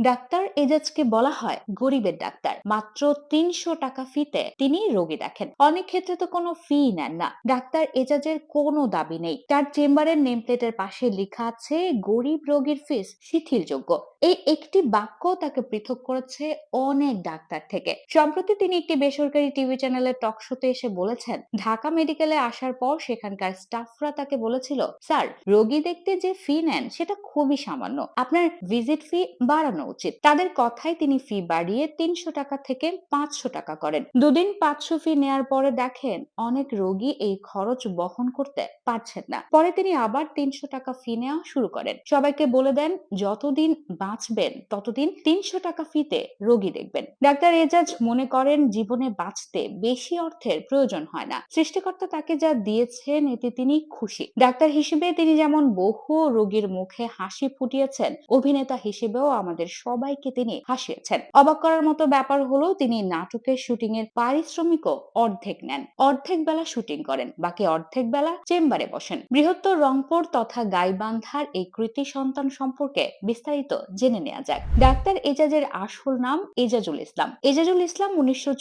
Doctor এজাজকে বলা হয় গরিবের ডাক্তার। মাত্র তিনশো টাকা ফিতে তিনি রোগী দেখেন। অনেক ক্ষেত্রে তো কোনো ফি নেন না। ডাক্তার এজাজের কোনো দাবি নেই। তার চেম্বারের নেমপ্লেটের পাশে লেখা আছে, গরিব রোগীর ফিস শিথিলযোগ্য। এই একটি বাক্য তাকে পৃথক করেছে অনেক ডাক্তার থেকে। সম্প্রতি তিনি একটি বেসরকারি টিভি চ্যানেলের টক শোতে এসে বলেছেন, ঢাকা মেডিকেলে আসার পর সেখানকার স্টাফরা তাকে বলেছিল, স্যার, রোগী দেখতে যে ফি নেন সেটা খুবই সামান্য। আপনার ভিজিট ফি বাড়ানো উচিত। তাদের কথায় তিনি ফি বাড়িয়ে তিনশো টাকা থেকে পাঁচশো টাকা করেন। দুদিন পাঁচশো ফি নেয়ার পরে দেখেন অনেক রোগী এই খরচ বহন করতে পারছেন না। পরে তিনি আবার তিনশো টাকা ফি নেওয়া শুরু করেন। সবাইকে বলে দেন, যতদিন বাঁচবেন, ততদিন তিনশো টাকা ফিতে রোগী দেখবেন। ডাক্তার এজাজ মনে করেন, জীবনে বাঁচতে বেশি অর্থের প্রয়োজন হয় না। সৃষ্টিকর্তা তাকে যা দিয়েছেন, এতে তিনি খুশি। ডাক্তার হিসেবে তিনি যেমন বহু রোগীর মুখে হাসি ফুটিয়েছেন, অভিনেতা হিসেবেও আমাদের সবাইকে তিনি হাসিয়েছেন। অবাক করার মতো ব্যাপার হলো তিনি নাটকের শুটিং এর পারিশ্রমিকও অর্ধেক নেন। অর্ধেক বেলা শুটিং করেন, বাকি অর্ধেক বেলা চেম্বারে বসেন। বৃহত্তর রংপুর তথা গাইবান্ধার এই কৃতি সন্তান সম্পর্কে বিস্তারিত জেনে নেওয়া যাক। ডাক্তার এজাজের আসল নাম এজাজুল ইসলাম। এজাজুল ইসলাম উনিশশো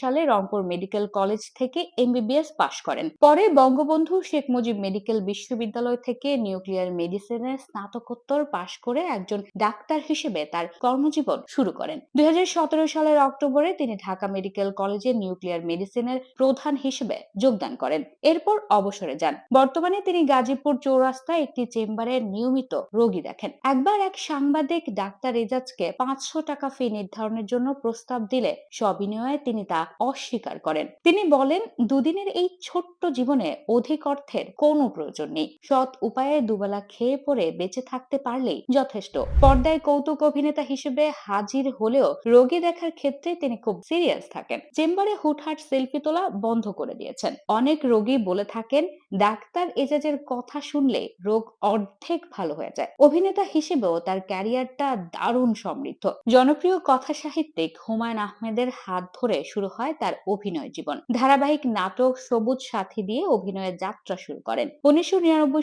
সালে রংপুর মেডিকেল কলেজ থেকে এমবিবিএস পাশ করেন। পরে বঙ্গবন্ধু শেখ মুজিব মেডিকেল বিশ্ববিদ্যালয় থেকে নিউক্লিয়ার মেডিসিনের স্নাতকোত্তর পাশ করে একজন ডাক্তার হিসেবে তার কর্মজীবন শুরু করেন। দুই সালের অক্টোবরে তিনি ঢাকা মেডিকেল কলেজে নিউক্লিয়ার মেডিসিনের প্রধান হিসেবে যোগদান করেন। এরপর অবসরে যান। বর্তমানে তিনি গাজীপুর চৌরাস্তায় একটি চেম্বারে নিয়মিত রোগী দেখেন। একবার এক সাংবাদিক ডাক্তার এজাজকে পাঁচশো টাকা ফি নির্ধারণের জন্য প্রস্তাব দিলে সবিনয়ে তিনি তা অস্বীকার করেন। তিনি বলেন, দুদিনের এই ছোট্ট জীবনে অধিক অর্থের কোনো প্রয়োজন নেই। সৎ উপায়ে দুবেলা খেয়ে পরে বেঁচে থাকতে পারলেই যথেষ্ট। পর্দায় কৌতুক অভিনেতা হিসেবে হাজির হলেও রোগী দেখার ক্ষেত্রে তিনি খুব সিরিয়াস থাকেন। চেম্বারে হুটহাট সেলফি তোলা বন্ধ করে দিয়েছেন। অনেক রোগী বলে থাকেন, ডাক্তার এজাজের কথা শুনলে রোগ অর্ধেক ভালো হয়ে যায়। অভিনেতা হিসেবেও তার ক্যারিয়ারটা দারুণ সমৃদ্ধ। জনপ্রিয় কথা সাহিত্যিক হুমায়ুন আহমেদের হাত ধরে শুরু হয় তার অভিনয় জীবন। ধারাবাহিক নাটক সবুজ সাথী দিয়ে অভিনয়ের যাত্রা শুরু করেন। উনিশশো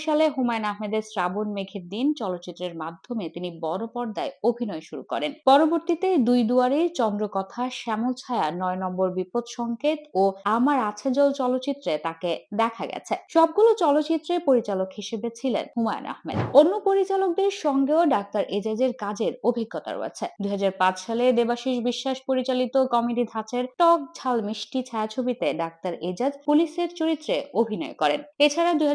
সালে হুমায়ুন আহমেদের শ্রাবণ মেঘের দিন চলচ্চিত্রের মাধ্যমে তিনি বড় পর্দায় অভিনয় শুরু করেন। পরবর্তীতে দুই দুয়ারে চন্দ্রকথা, শ্যামল ছায়া, নয় নম্বর বিপদ সংকেত ও আমার আছে জল চলচ্চিত্রে তাকে দেখা গেছে। সবগুলো চলচ্চিত্রে পরিচালক হিসেবে ছিলেন হুমায়ুন আহমেদ। অন্য পরিচালকদের সঙ্গেও ডাক্তার এজাজের কাজের অভিজ্ঞতা রয়েছে। দুই হাজার পাঁচ সালে দেবাশিস বিশ্বাস পরিচালিত কমেডি ধাঁচের টক ঝাল মিষ্টি ছায়াছবিতে ডাক্তার এজাজ পুলিশের চরিত্রে অভিনয় করেন। এছাড়া দুই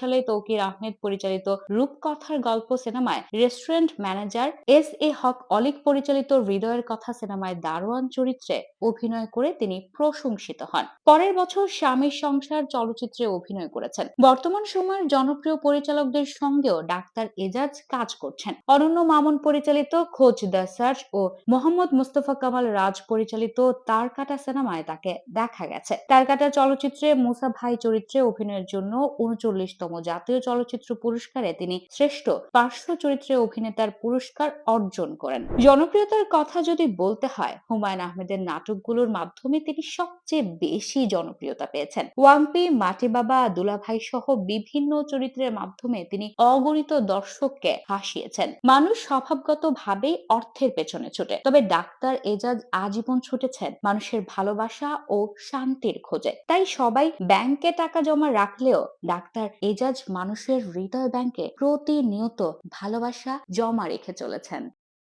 সালে তৌকির আহমেদ পরিচালিত রূপকথার গল্প সিনেমায় restaurant manager S A Haque Alik পরিচালিত হৃদয়ের কথা সিনেমায় দারোয়ান চরিত্রে অভিনয় করে তিনি প্রশংসিত হন। পরের বছর স্বামীর সংসার চলচ্চিত্রে অভিনয় করেছেন। বর্তমান সময়ের জনপ্রিয় পরিচালকদের সঙ্গেও ডাক্তার এজাজ কাজ করছেন। অনন্য মামুন পরিচালিত খোঁজ, দ্য সার্চ ও মোহাম্মদ মুস্তফা কামাল রাজ পরিচালিত তার কাটা সিনেমায় তাকে দেখা গেছে। তার কাটা চলচ্চিত্রে মুসা ভাই চরিত্রে অভিনয়ের জন্য উনচল্লিশতম জাতীয় চলচ্চিত্র পুরস্কারে তিনি শ্রেষ্ঠ পার্শ্ব চরিত্রে অভিনেতার পুরস্কার অর্জন করেন। জনপ্রিয়তার কথা যদি বলতে হয়, হুমায়ুন আহমেদের নাটকগুলোর মাধ্যমে তিনি সবচেয়ে বেশি জনপ্রিয়তা পেয়েছেন। ওয়াম্পি মাটি বাবা দুলাভাই সহ বিভিন্ন চরিত্রের মাধ্যমে তিনি অগণিত দর্শককে হাসিয়েছেন। মানুষ স্বভাবগত ভাবেই অর্থের পেছনে ছুটে। তবে ডাক্তার এজাজ আজীবন ছুটেছেন মানুষের ভালোবাসা ও শান্তির খোঁজে। তাই সবাই ব্যাংকে টাকা জমা রাখলেও ডাক্তার এজাজ মানুষের হৃদয় ব্যাংকে প্রতিনিয়ত ভালোবাসা জমা রেখে চলেছেন।